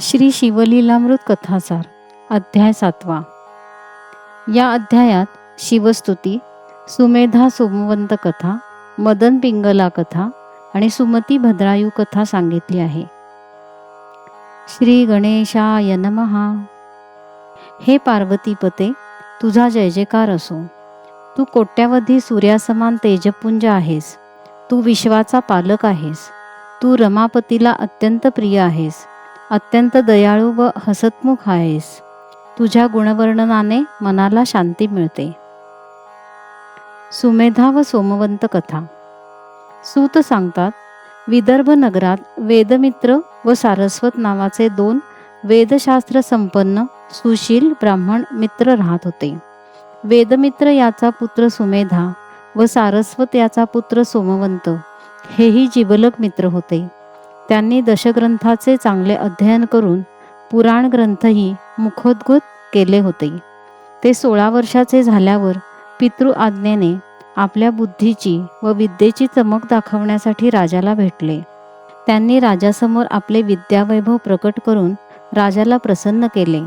श्री शिवलीलामृत कथासार अध्याय सातवा. या अध्यायात शिवस्तुती सुमेधा सोमवंत कथा मदन पिंगला कथा आणि सुमती भद्रायू कथा सांगितली आहे. श्री गणेशाय नमहा हे पार्वतीपते तुझा जय जयकार असो. तू कोट्यावधी सूर्यासमान तेजपुंज आहेस. तू विश्वाचा पालक आहेस. तू रमापतीला अत्यंत प्रिय आहेस. अत्यंत दयाळू व हसतमुख आहेस. तुझ्या गुणवर्णनाने मनाला शांती मिळते. सुमेधा व सोमवंत कथा. सूत सांगतात विदर्भ नगरात वेदमित्र व सारस्वत नावाचे दोन वेदशास्त्र संपन्न सुशील ब्राह्मण मित्र राहत होते. वेदमित्र याचा पुत्र सुमेधा व सारस्वत याचा पुत्र सोमवंत हेही जिवलक मित्र होते. त्यांनी दशग्रंथाचे चांगले अध्ययन करून पुराण ग्रंथही मुखोद्गत केले होते. ते सोळा वर्षाचे झाल्यावर पितृ आज्ञेने आपल्या बुद्धीची व विद्येची चमक दाखवण्यासाठी राजाला भेटले. त्यांनी राजासमोर आपले विद्यावैभव प्रकट करून राजाला प्रसन्न केले.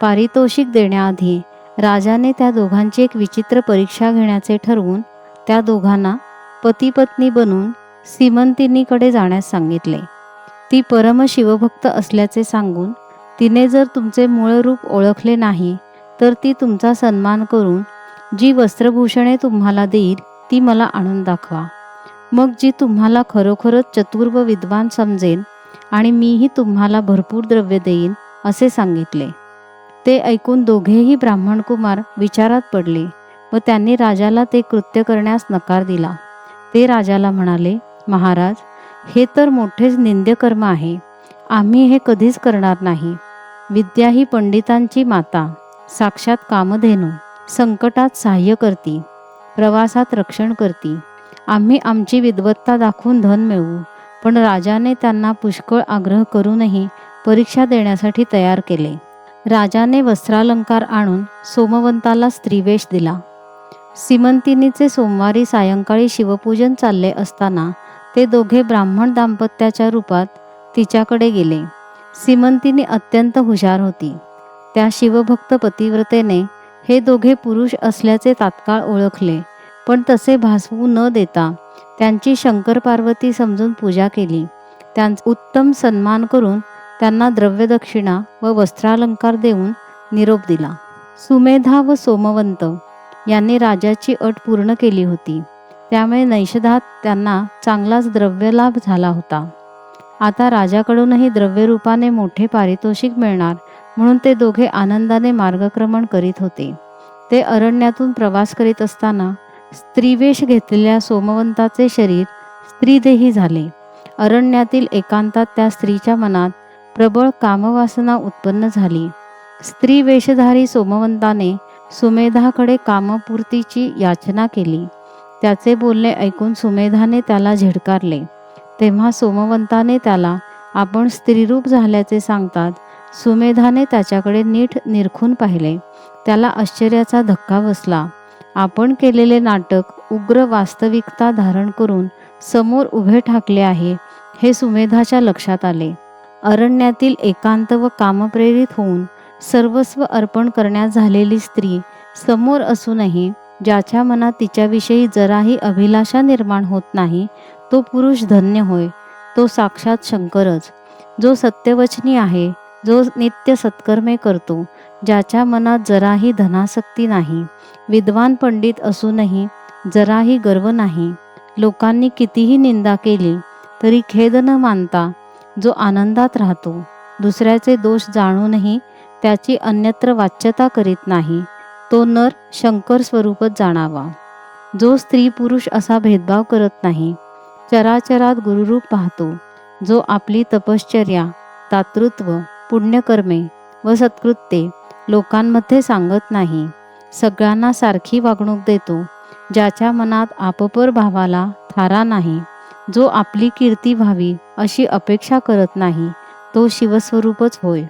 पारितोषिक देण्याआधी राजाने त्या दोघांची एक विचित्र परीक्षा घेण्याचे ठरवून त्या दोघांना पतीपत्नी बनून सीमंतिनीकडे जाण्यास सांगितले. ती परम शिवभक्त असल्याचे सांगून तिने जर तुमचे मूळ रूप ओळखले नाही तर ती तुमचा सन्मान करून जी वस्त्रभूषणे तुम्हाला देईल ती मला आणून दाखवा. मग जी तुम्हाला खरोखरच चतुर व विद्वान समजेल आणि मीही तुम्हाला भरपूर द्रव्य देईन असे सांगितले. ते ऐकून दोघेही ब्राह्मण कुमार विचारात पडले व त्यांनी राजाला ते कृत्य करण्यास नकार दिला. ते राजाला म्हणाले महाराज हे तर मोठेच निंद्यकर्म आहे. आम्ही हे कधीच करणार नाही. विद्या ही पंडितांची माता साक्षात कामधेनू संकटात सहाय्य करती प्रवासात रक्षण करती. आम्ही आमची विद्वत्ता दाखवून धन मिळवू पण राजाने त्यांना पुष्कळ आग्रह करूनही परीक्षा देण्यासाठी तयार केले. राजाने वस्त्रालंकार आणून सोमवंताला स्त्रीवेश दिला. सिमंतिनीचे सोमवारी सायंकाळी शिवपूजन चालले असताना ते दोघे ब्राह्मण दाम्पत्याच्या रूपात तिच्याकडे गेले. सीमंतिनी अत्यंत हुशार होती. त्या शिवभक्त पतिव्रतेने हे दोघे पुरुष असल्याचे तात्काळ ओळखले पण तसे भासवू न देता त्यांची शंकर पार्वती समजून पूजा केली. त्यांचा उत्तम सन्मान करून त्यांना द्रव्यदक्षिणा व वस्त्रालंकार देऊन निरोप दिला. सुमेधा व सोमवंत यांनी राजाची अट पूर्ण केली होती. त्यामुळे नैषधात त्यांना चांगलाच द्रव्यलाभ झाला होता. आता राजाकडूनही द्रव्यरूपाने मोठे पारितोषिक मिळणार म्हणून ते दोघे आनंदाने मार्गक्रमण करीत होते. ते अरण्यातून प्रवास करीत असताना स्त्रीवेश घेतलेल्या सोमवंताचे शरीर स्त्रीदेही झाले. अरण्यातील एकांतात त्या स्त्रीच्या मनात प्रबळ कामवासना उत्पन्न झाली. स्त्री वेशधारी सोमवंताने सुमेधाकडे कामपूर्तीची याचना केली. त्याचे बोलणे ऐकून सुमेधाने त्याला झिडकारले. तेव्हा सोमवंताने त्याला आपण स्त्रीरूप झाल्याचे सांगतात. सुमेधाने त्याच्याकडे नीट निरखून पाहिले. त्याला आश्चर्याचा धक्का बसला. आपण केलेले नाटक उग्र वास्तविकता धारण करून समोर उभे ठाकले आहे हे सुमेधाच्या लक्षात आले. अरण्यातील एकांत व कामप्रेरित होऊन सर्वस्व अर्पण करण्यात झालेली स्त्री समोर असूनही ज्याच्या मनात तिच्याविषयी जराही अभिलाषा निर्माण होत नाही तो पुरुष धन्य होय तो साक्षात शंकरच. जो सत्यवचनी आहे जो नित्य सत्कर्मे करतो ज्याच्या मनात जराही धनासक्ती नाही विद्वान पंडित असूनही जराही गर्व नाही. लोकांनी कितीही निंदा केली तरी खेद न मानता जो आनंदात राहतो दुसऱ्याचे दोष जाणूनही त्याची अन्यत्र वाच्यता करीत नाही. तो नर शंकर स्वरूपच जाणावा. जो स्त्री पुरुष असा भेदभाव करत नाही चराचरात गुरुरूप पाहतो. जो आपली तपश्चर्या तातृत्व पुण्यकर्मे व सत्कृत्ये लोकांमध्ये सांगत नाही सगळ्यांना सारखी वागणूक देतो ज्याच्या मनात आपपर भावाला थारा नाही जो आपली कीर्ती व्हावी अशी अपेक्षा करत नाही तो शिवस्वरूपच होय.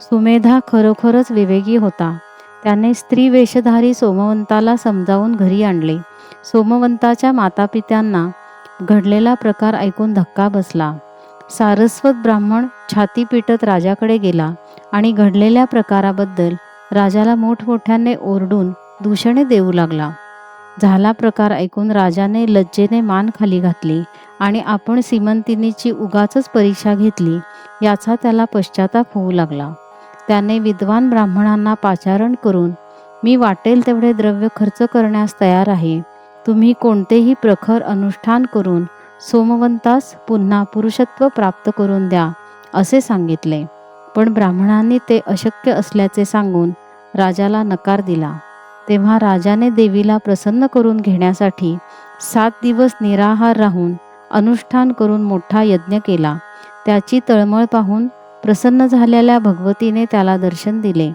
सुमेधा खरोखरच विवेकी होता. त्याने स्त्री वेशधारी सोमवंताला समजावून घरी आणले. सोमवंताच्या मातापित्यांना घडलेला प्रकार ऐकून धक्का बसला. सारस्वत ब्राह्मण छाती पिटत राजाकडे गेला आणि घडलेल्या प्रकाराबद्दल राजाला मोठमोठ्याने ओरडून दूषणे देऊ लागला. झाला प्रकार ऐकून राजाने लज्जेने मान खाली घातली आणि आपण सीमंतिनीची उगाचच परीक्षा घेतली याचा त्याला पश्चाताप होऊ लागला. त्याने विद्वान ब्राह्मणांना पाचारण करून मी वाटेल तेवढे द्रव्य खर्च करण्यास तयार आहे. तुम्ही कोणतेही प्रखर अनुष्ठान करून सोमवंतास पुन्हा पुरुषत्व प्राप्त करून द्या असे सांगितले. पण ब्राह्मणांनी ते अशक्य असल्याचे सांगून राजाला नकार दिला. तेव्हा राजाने देवीला प्रसन्न करून घेण्यासाठी सात दिवस निराहार राहून अनुष्ठान करून मोठा यज्ञ केला. त्याची तळमळ पाहून प्रसन्न झालेल्या भगवतीने त्याला दर्शन दिले.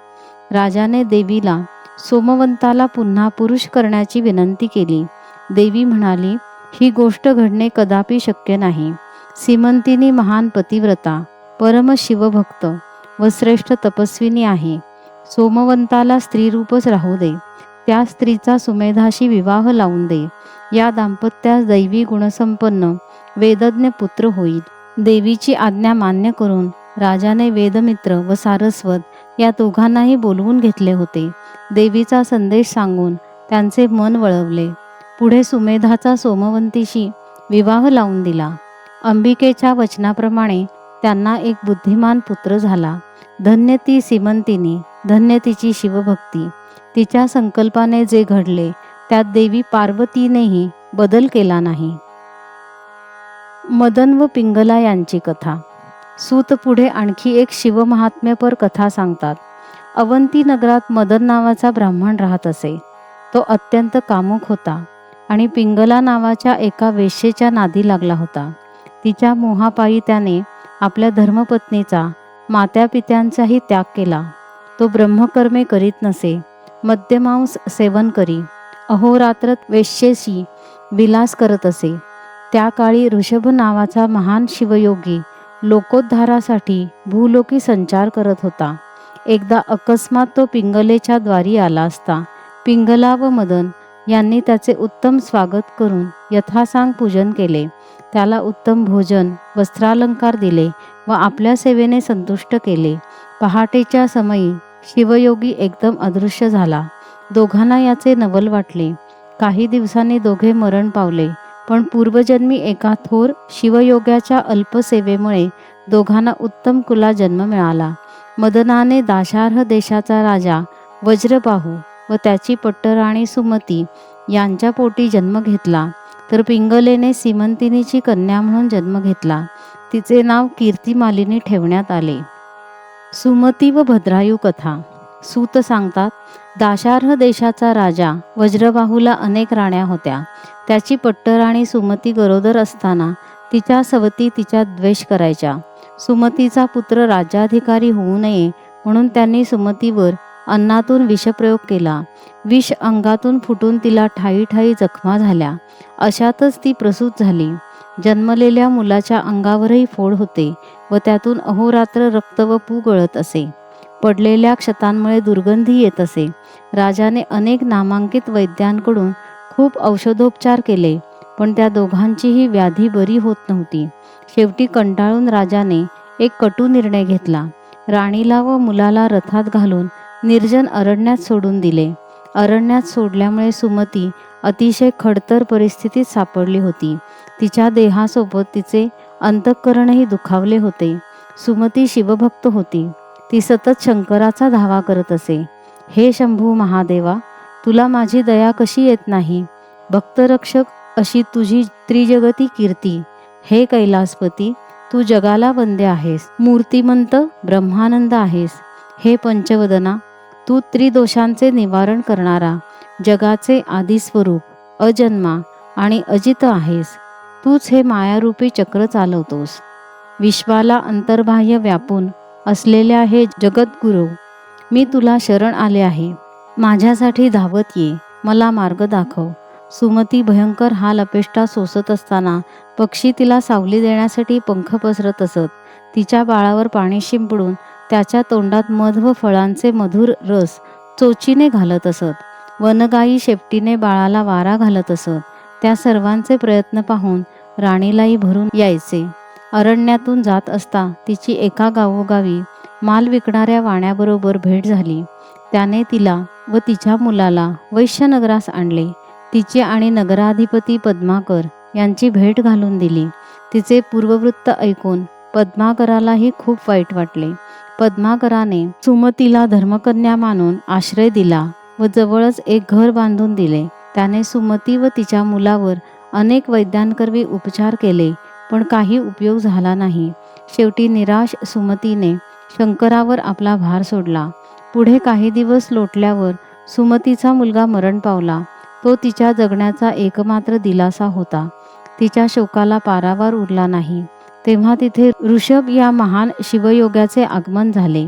राजाने देवीला सोमवंताला पुन्हा पुरुष करण्याची विनंती केली. देवी म्हणाली ही गोष्ट घडणे कदापि शक्य नाही. सीमंतिनी महान पतिव्रता परम शिवभक्त व श्रेष्ठ तपस्विनी आहे. सोमवंताला स्त्रीरूपच राहू दे. त्या स्त्रीचा सुमेधाशी विवाह लावून दे. या दाम्पत्यास दैवी गुणसंपन्न वेदज्ञ पुत्र होईल. देवीची आज्ञा मान्य करून राजाने वेदमित्र व सारस्वत या दोघांनाही बोलवून घेतले होते. देवीचा संदेश सांगून त्यांचे मन वळवले. पुढे सुमेधाचा सोमवंतीशी विवाह लावून दिला. अंबिकेच्या वचनाप्रमाणे त्यांना एक बुद्धिमान पुत्र झाला. धन्य ती सीमंतिनी धन्य तिची शिवभक्ती. तिच्या संकल्पाने जे घडले त्यात देवी पार्वतीनेही बदल केला नाही. मदन व पिंगला यांची कथा. सूत पुढे आणखी एक शिवमहात्म्यपर कथा सांगतात. अवंती नगरात मदन नावाचा ब्राह्मण राहत असे. तो अत्यंत कामुक होता आणि पिंगला नावाच्या एका वेश्येच्या नादी लागला होता. तिच्या मोहापायी त्याने आपल्या धर्मपत्नीचा मात्यापित्यांचाही त्याग केला. तो ब्रह्मकर्मे करीत नसे मद्यमांस सेवन करी अहोरात्र वेश्येशी विलास करत असे. त्या काळी ऋषभ नावाचा महान शिवयोगी लोकोद्धारासाठी भूलोकी संचार करत होता. एकदा अकस्मात तो पिंगलेच्या द्वारी आला असता. पिंगला व मदन यांनी त्याचे उत्तम स्वागत करून यथासांग पूजन केले. त्याला उत्तम भोजन वस्त्रालंकार दिले व आपल्या सेवेने संतुष्ट केले. पहाटेच्या समयी शिवयोगी एकदम अदृश्य झाला. दोघांना याचे नवल वाटले. काही दिवसांनी दोघे मरण पावले. पण पूर्वजन्मी एका थोर शिवयोग्याच्या अल्पसेवेमुळे दोघांना उत्तम कुला जन्म मिळाला. मदनाने दाशार्ह देशाचा राजा वज्रबाहू व त्याची पट्टराणी सुमती यांच्या पोटी जन्म घेतला. तर पिंगलेने सीमंतिनीची कन्या म्हणून जन्म घेतला. तिचे नाव कीर्तिमालिनी ठेवण्यात आले. सुमती व भद्रायू कथा. सूत सांगतात दाशार्ह देशाचा राजा वज्रबाहूला अनेक राण्या होत्या. त्याची पट्टराणी सुमती गरोदर असताना तिच्या सवती तिच्या द्वेष करायच्या. सुमतीचा पुत्र राज्याधिकारी होऊ नये म्हणून त्यांनी सुमतीवर अन्नातून विषप्रयोग केला. विष अंगातून फुटून तिला ठाई ठाई जखमा झाल्या. अशातच ती प्रसूत झाली. जन्मलेल्या मुलाच्या अंगावरही फोड होते व त्यातून अहोरात्र रक्त व पू गळत असे. पडलेल्या क्षतांमुळे दुर्गंधी येत असे. राजाने अनेक नामांकित वैद्यांकडून खूप औषधोपचार केले पण त्या दोघांचीही व्याधी बरी होत नव्हती. शेवटी कंटाळून राजाने एक कटू निर्णय घेतला. राणीला व मुलाला रथात घालून निर्जन अरण्यात सोडून दिले. अरण्यात सोडल्यामुळे सुमती अतिशय खडतर परिस्थितीत सापडली होती. तिच्या देहासोबत तिचे अंतःकरणही दुखावले होते. सुमती शिवभक्त होती. ती सतत शंकराचा धावा करत असे. हे शंभू महादेवा तुला माझी दया कशी येत नाही? भक्तरक्षक अशी तुझी त्रिजगती कीर्ती. हे कैलासपती तू जगाला वंदे आहेस. मूर्तिमंत ब्रह्मानंद आहेस. हे पंचवदना तू त्रिदोषांचे निवारण करणारा जगाचे आदिस्वरूप अजन्मा आणि अजित आहेस. तूच हे मायारूपी चक्र चालवतोस. विश्वाला अंतर्बाह्य व्यापून असलेल्या हे जगद्गुरू. मी तुला शरण आले आहे. माझ्यासाठी धावत ये. मला मार्ग दाखव. सुमती भयंकर हा लपेष्टा सोसत असताना पक्षी तिला सावली देण्यासाठी पंख पसरत असत. तिच्या बाळावर पाणी शिंपडून त्याच्या तोंडात मध व फळांचे मधुर रस चोचीने घालत असत. वनगाई शेपटीने बाळाला वारा घालत असत. त्या सर्वांचे प्रयत्न पाहून राणीलाही भरून यायचे. अरण्यातून जात असता तिची एका गावोगावी माल विकणाऱ्या वाण्याबरोबर भेट झाली. त्याने तिला व तिच्या मुलाला वैश्यनगरास आणले. तिचे आणि नगराधिपती पद्माकर यांची भेट घालून दिली. तिचे पूर्ववृत्त ऐकून पद्माकरालाही खूप वाईट वाटले. पद्माकराने सुमतीला धर्मकन्या मानून आश्रय दिला व जवळच एक घर बांधून दिले. त्याने सुमती व तिच्या मुलावर अनेक वैद्यांकरवी उपचार केले. पण काही उपयोग झाला नाही. शेवटी निराश सुमतीने शंकरावर आपला भार सोडला. पुढे काही दिवस लोटल्यावर सुमतीचा मुलगा मरण पावला. तो तिच्या जगण्याचा एकमात्र दिलासा होता. तिच्या शोकाला पारावार उरला नाही. तेव्हा तिथे ऋषभ या महान शिवयोगाचे आगमन झाले.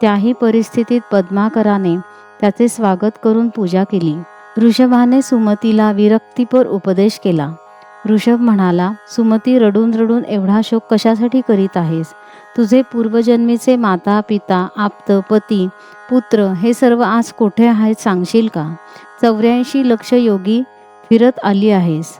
त्याही परिस्थितीत पद्माकराने त्याचे स्वागत करून पूजा केली. ऋषभाने सुमतीला विरक्तीपर उपदेश केला. ऋषभ म्हणाला सुमती रडून रडून एवढा शोक कशासाठी करीत आहेस? तुझे पूर्वजन्मीचे माता पिता आप्त पती पुत्र हे सर्व आज कोठे आहेत सांगशील का? चौऱ्याऐंशी लक्ष योगी फिरत आली आहेस.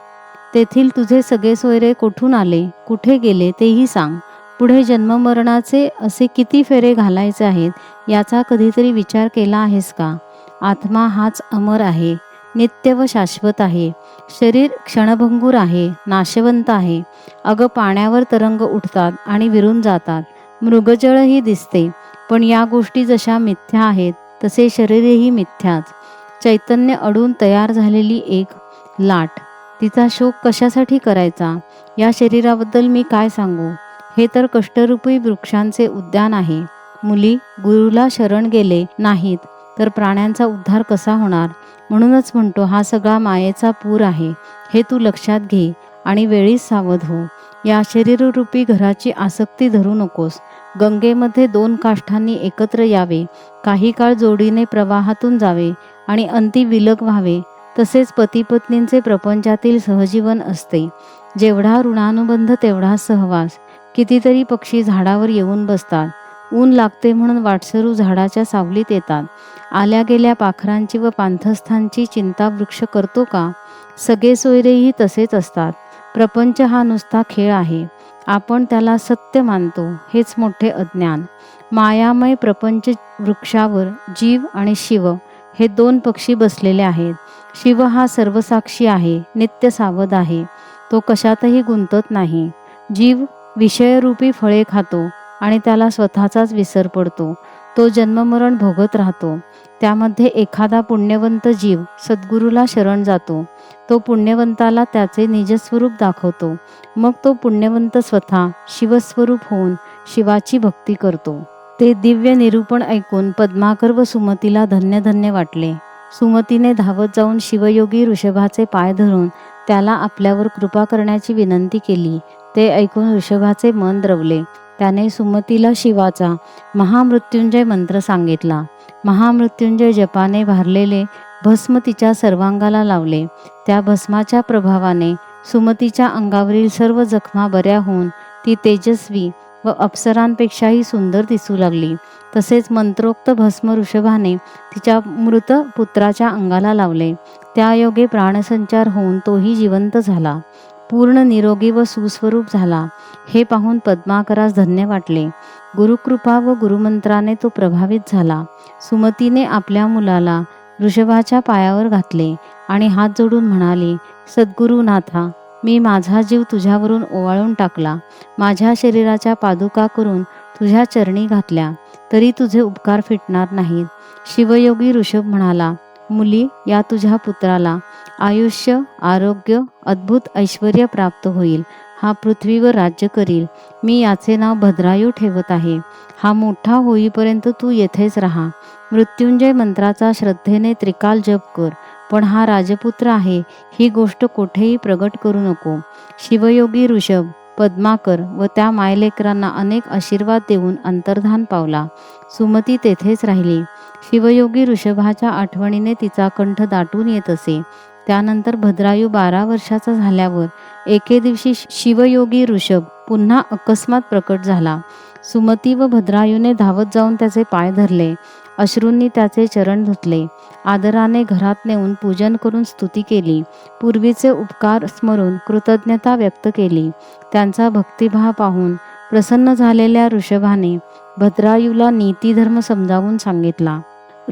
तेथील तुझे सगळे सोयरे कोठून आले? कुठे गेले? तेही सांग. पुढे जन्ममरणाचे असे किती फेरे घालायचे आहेत? याचा कधीतरी विचार केला आहेस का? आत्मा हाच अमर आहे. नित्य व शाश्वत आहे. शरीर क्षणभंगूर आहे नाशवंत आहे. अगं पाण्यावर तरंग उठतात आणि विरून जातात. मृगजळही दिसते पण या गोष्टी जशा मिथ्या आहेत तसे शरीरही मिथ्याच. चैतन्य अडून तयार झालेली एक लाट तिचा शोक कशासाठी करायचा? या शरीराबद्दल मी काय सांगू? हे तर कष्टरूपी वृक्षांचे उद्यान आहे. मुली गुरुला शरण गेले नाहीत. तर प्राण्यांचा उद्धार कसा होणार? म्हणूनच म्हणतो हा सगळा मायेचा पूर आहे. हे तू लक्षात घे आणि वेळीच सावध हो. या शरीररूपी घराची आसक्ती धरू नकोस. गंगेमध्ये दोन काष्ठांनी एकत्र यावे. काही काळ जोडीने प्रवाहातून जावे आणि अंती विलग व्हावे. तसेच पतीपत्नींचे प्रपंचातील सहजीवन असते. जेवढा ऋणानुबंध तेवढा सहवास. कितीतरी पक्षी झाडावर येऊन बसतात. ऊन लागते म्हणून वाटसरू झाडाच्या सावलीत येतात. आल्या गेल्या पाखरांची व पांथस्थांची चिंता वृक्ष करतो का? सगळे सोयरेही तसेच असतात. प्रपंच हा नुसता खेळ आहे. आपण त्याला सत्य मानतो हेच मोठे अज्ञान. मायामय प्रपंच वृक्षावर जीव आणि शिव हे दोन पक्षी बसलेले आहेत. शिव हा सर्वसाक्षी आहे नित्य सावध आहे. तो कशातही गुंतत नाही. जीव विषयरूपी फळे खातो आणि त्याला स्वतःचाच विसर पडतो. तो जन्ममरण भोगत राहतो. त्यामध्ये एखादा पुण्यवंत जीव सद्गुरूला शरण जातो. तो पुण्यवंताला त्याचे निजस्वरूप दाखवतो. मग तो पुण्यवंत स्वतः शिवस्वरूप होऊन शिवाची भक्ती करतो. ते दिव्य निरूपण ऐकून पद्माकर व सुमतीला धन्य धन्य वाटले. सुमतीने धावत जाऊन शिवयोगी ऋषभाचे पाय धरून त्याला आपल्यावर कृपा करण्याची विनंती केली. ते ऐकून ऋषभाचे मन द्रवले. त्याने सुमतीला शिवाचा महामृत्युंजय मंत्र सांगितला. महामृत्युंजय जपाने भारलेले भस्म तिच्या सर्वांगाला लावले. त्या भस्माच्या प्रभावाने सुमतीच्या अंगावरील सर्व जखमा बऱ्या होऊन ती तेजस्वी व अप्सरांपेक्षाही सुंदर दिसू लागली. तसेच मंत्रोक्त भस्म ऋषभाने तिच्या मृत पुत्राच्या अंगाला लावले. त्या योगे प्राणसंचार होऊन तोही जिवंत झाला. पूर्ण निरोगी व सुस्वरूप झाला. हे पाहून पद्माकरास धन्य वाटले. गुरुकृपा व गुरुमंत्राने तो प्रभावित झाला. सुमतीने आपल्या मुलाला ऋषभाच्या पायावर घातले आणि हात जोडून म्हणाली सद्गुरुनाथा मी माझा जीव तुझ्यावरून ओवाळून टाकला. माझ्या शरीराच्या पादुका करून तुझ्या चरणी घातल्या. तरी तुझे उपकार फिटणार नाहीत. शिवयोगी ऋषभ म्हणाला मुली या तुझ्या पुत्राला आयुष्य आरोग्य अद्भुत ऐश्वर प्राप्त होईल. हा पृथ्वीवर राज्य करील. मी याचे नाव भद्रायू ठेवत आहे. हा मोठा होईपर्यंत तू येथेच राहा. मृत्युंजय मंत्राचा श्रद्धेने त्रिकाल जप कर. पण हा राजपुत्र आहे. ही गोष्ट कुठेही प्रगट करू नको. शिवयोगी ऋषभ पद्माकर व त्या मायलेकरांना अनेक आशीर्वाद देऊन अंतर्धान पावला. सुमती तेथेच राहिली. शिवयोगी ऋषभाच्या आठवणीने तिचा कंठ दाटून येत असे. त्यानंतर भद्रायू बारा वर्षाचा झाल्यावर एके दिवशी शिवयोगी ऋषभ पुन्हा अकस्मात प्रकट झाला. सुमती व भद्रायूने धावत जाऊन त्याचे पाय धरले. अश्रूंनी त्याचे चरण धुतले. आदराने घरात नेऊन पूजन करून स्तुती केली. पूर्वीचे उपकार स्मरून कृतज्ञता व्यक्त केली. त्यांचा भक्तिभाव पाहून प्रसन्न झालेल्या ऋषभाने भद्रायूला नीतीधर्म समजावून सांगितला.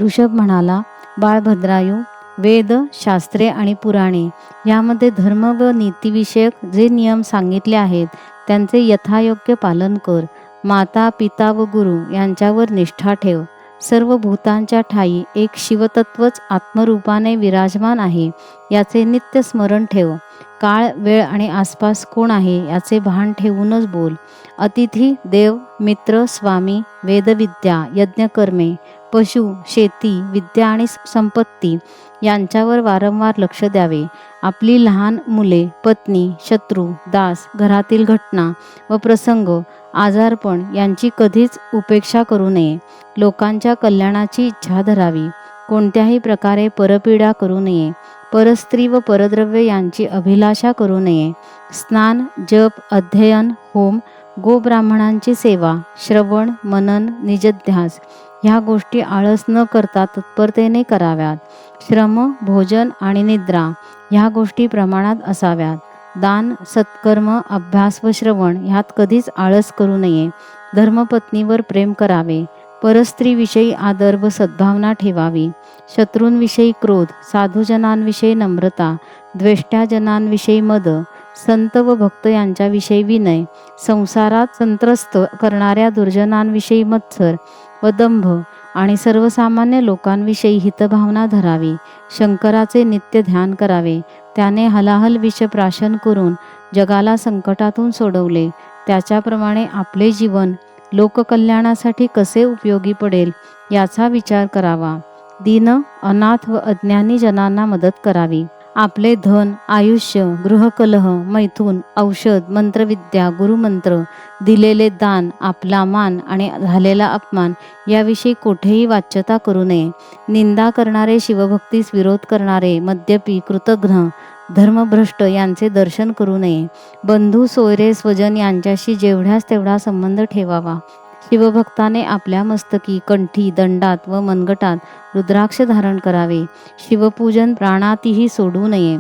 ऋषभ म्हणाला बाळ भद्रायू वेद शास्त्रे आणि पुराणे यामध्ये धर्म व नीतीविषयक जे नियम सांगितले आहेत त्यांचे यथायोग्य पालन कर. माता पिता व गुरु यांच्यावर निष्ठा ठेव. सर्व भूतांच्या ठाई एक शिवतत्वच आत्मरूपाने विराजमान आहे याचे नित्य स्मरण ठेव. काळ वेळ आणि आसपास कोण आहे याचे भान ठेवूनच बोल. अतिथी देव मित्र स्वामी वेदविद्या यज्ञकर्मे पशु शेती विद्या आणि संपत्ती यांच्यावर वारंवार लक्ष द्यावे. आपली लहान मुले पत्नी शत्रू दास घरातील घटना व प्रसंग आजारपण यांची कधीच उपेक्षा करू नये. लोकांच्या कल्याणाची इच्छा धरावी. कोणत्याही प्रकारे परपीडा करू नये. परस्त्री व परद्रव्य यांची अभिलाषा करू नये. स्नान जप अध्ययन होम गोब्राह्मणांची सेवा श्रवण मनन निजध्यास ह्या गोष्टी आळस न करता तत्परतेने कराव्यात. श्रम भोजन आणि निद्रा ह्या गोष्टी प्रमाणात असाव्यात. दान सत्कर्म अभ्यास व श्रवण ह्यात कधीच आळस करू नये. धर्मपत्नीवर प्रेम करावे. परस्त्रीविषयी आदर व सद्भावना ठेवावी. शत्रूंविषयी क्रोध साधूजनांविषयी नम्रता द्वेष्ट्याजनांविषयी मद संत व भक्त यांच्याविषयी विनय संसारात संत्रस्त करणाऱ्या दुर्जनांविषयी मत्सर व दंभ आणि सर्वसामान्य लोकांविषयी हितभावना धरावी शंकराचे नित्य ध्यान करावे त्याने हलाहल विषप्राशन करून जगाला संकटातून सोडवले. त्याच्याप्रमाणे आपले जीवन लोककल्याणासाठी कसे उपयोगी पडेल याचा विचार करावा. दीन अनाथ व अज्ञानी जनांना मदत करावी. आपले धन आयुष्य गृहकलह मैथून औषध मंत्रविद्या गुरुमंत्र दिलेले दान आपला मान आणि झालेला अपमान याविषयी कोठेही वाच्यता करू नये. निंदा करणारे शिवभक्तीस विरोध करणारे मद्यपी कृतघ्न धर्मभ्रष्ट यांचे दर्शन करू नये. बंधू सोयरे स्वजन यांच्याशी जेवढ्यास तेवढा संबंध ठेवावा. शिवभक्ताने आपल्या मस्तकी कंठी दंडात व मनगटात रुद्राक्ष धारण करावे. शिवपूजन प्राणातीही सोडू नये.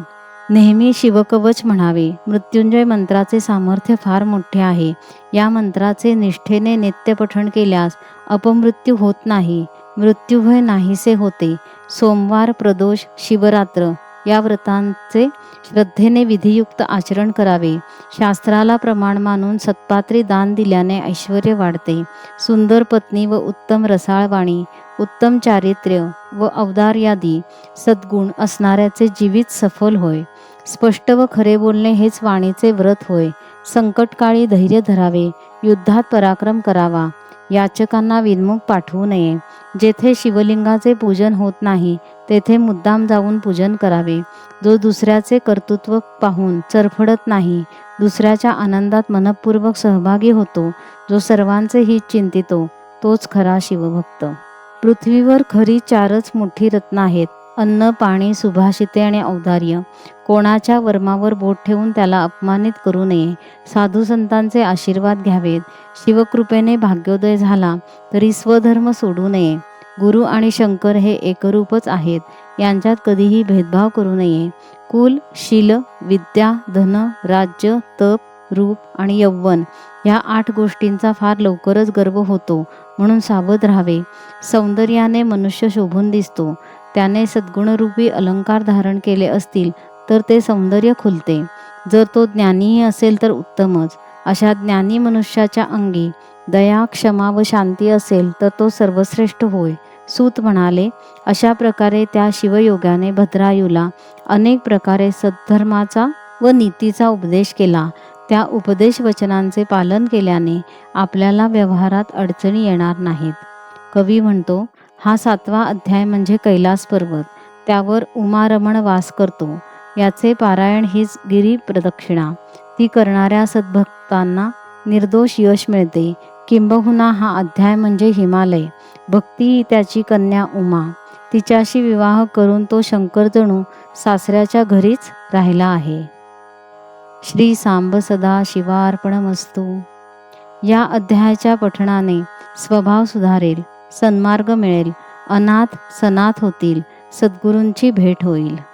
नेहमी शिवकवच म्हणावे. मृत्युंजय मंत्राचे सामर्थ्य फार मोठे आहे. या मंत्राचे निष्ठेने नित्यपठण केल्यास अपमृत्यू होत नाही. मृत्यूभय नाहीसे होते. सोमवार प्रदोष शिवरात्र. या व्रतांचे श्रद्धेने विधियुक्त आचरण करावे. शास्त्राला प्रमाण मानून सत्पात्री दान दिल्याने ऐश्वर वाढते. सुंदर पत्नी व उत्तम रसाळवाणी उत्तम चारित्र्य व अवदार्यादी सद्गुण असणाऱ्याचे जीवित सफल होय. स्पष्ट व खरे बोलणे हेच वाणीचे व्रत होय. संकटकाळी धैर्य धरावे. युद्धात पराक्रम करावा. याचकांना विनमुख पाठवू नये. जेथे शिवलिंगाचे पूजन होत नाही तेथे मुद्दाम जाऊन पूजन करावे. जो दुसऱ्याचे कर्तृत्व पाहून चरफडत नाही दुसऱ्याच्या आनंदात मनपूर्वक सहभागी होतो. जो सर्वांचे हित चिंतितो तोच खरा शिवभक्त. पृथ्वीवर खरी चारच मोठी रत्न आहेत. अन्न पाणी सुभाषिते आणि औदार्य. कोणाच्या वर्मावर बोट ठेवून त्याला अपमानित करू नये. साधू संतांचे आशीर्वाद घ्यावेत. शिवकृपेने भाग्योदय झाला तरी स्वधर्म सोडू नये. गुरु आणि शंकर हे एकरूपच आहेत. यांच्यात कधीही भेदभाव करू नये. कुल शील विद्या धन राज्य तप रूप आणि यौवन या आठ गोष्टींचा फार लवकरच गर्व होतो म्हणून सावध राहावे. सौंदर्याने मनुष्य शोभून दिसतो. त्याने सद्गुणरूपी अलंकार धारण केले असतील तर ते सौंदर्य खुलते. जर तो ज्ञानीही असेल तर उत्तमच. अशा ज्ञानी मनुष्याच्या अंगी दया क्षमा व शांती असेल तर तो सर्वश्रेष्ठ होय. सूत म्हणाले अशा प्रकारे त्या शिवयोगाने भद्रायूला अनेक प्रकारे सद्धर्माचा व नीतीचा उपदेश केला. त्या उपदेश वचनांचे पालन केल्याने आपल्याला व्यवहारात अडचणी येणार नाहीत. कवी म्हणतो हा सातवा अध्याय म्हणजे कैलास पर्वत. त्यावर उमारमण वास करतो. याचे पारायण हीच गिरी प्रदक्षिणा. ती करणाऱ्या सद्भक्तांना निर्दोष यश मिळते. किंबहुना हा अध्याय म्हणजे हिमालय. भक्ती त्याची कन्या उमा. तिच्याशी विवाह करून तो शंकर जणू सासऱ्याच्या घरीच राहिला आहे. श्री सांब सदा शिवार्पणमस्तू. या अध्यायाच्या पठणाने स्वभाव सुधारेल. सन्मार्ग मिळेल. अनाथ सनाथ होतील. सद्गुरूंची भेट होईल.